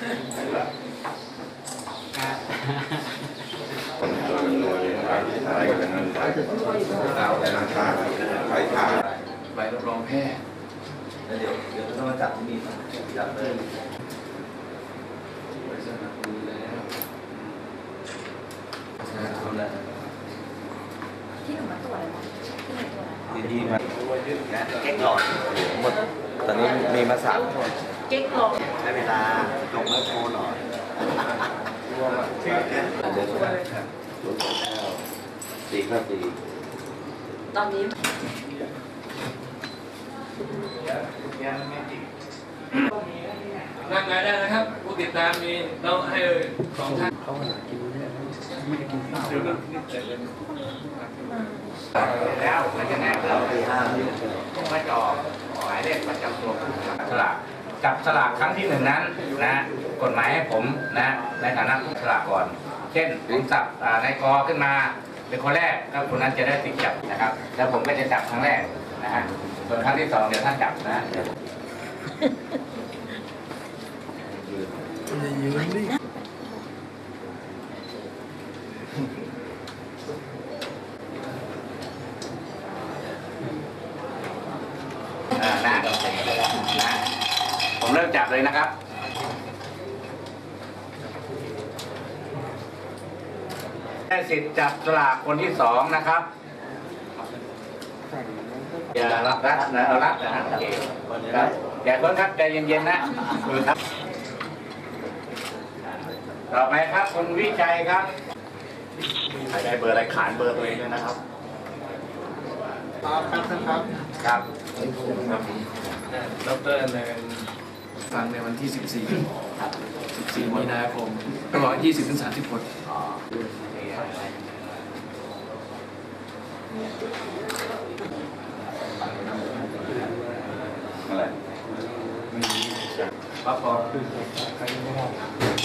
ใบรับรองแพทย์แล้วเดี๋ยวเดี๋ยวต้องมาจับที่นี่จับเลยใบสนับสนุนแล้วเอาละที่หนูมาตรวจอะไรนะที่หนูตรวจอะไรดีๆมานะเก๊กหลอดหมดตอนนี้มีมาสามคน เก๊กลงได้เวลาลงมาโชว์หน่อยเดี๋ยวช่วยสี่ข้าสี่ตอนนี้นั่งงานได้นะครับ ผู้ติดตามมีเราให้สองท่านเขาหากินเนี่ยไม่ได้กินข้าวแล้วมันจะแน่เราตีห้ามมาจอหมายเลขประจำตัวผู้จับสลาก จับสลากครั้งที่หนึ่งนั้นนะกฎหมายให้ผมนะในฐานะผู้สลากก่อน เช่นผมจับอ่าในกอขึ้นมาเป็นคนแรกก็คนนั้นจะได้ติดจับนะครับ แล้วผมก็จะจับครั้งแรกนะฮะส่วนครั้งที่สองเดี๋ยวท่านจับนะอ่านะนะผมเริ่มจับเลยนะครับได้สิทธิ์จับสลากคนที่สองนะครับอย่ารับรัดนะเอารัดนะโอเคครับอย่าเพิ่งครับใจเย็นๆนะดูครับต่อไปครับคุณวิชัยครับใครได้เบอร์อะไรขานเบอร์ตัวเองด้วยนะครับ ครับดรเนิน ฟังในวันที่ 14 14มีนาคมตลอด20ถึง30คนอะไรครับผมใครไม่ได้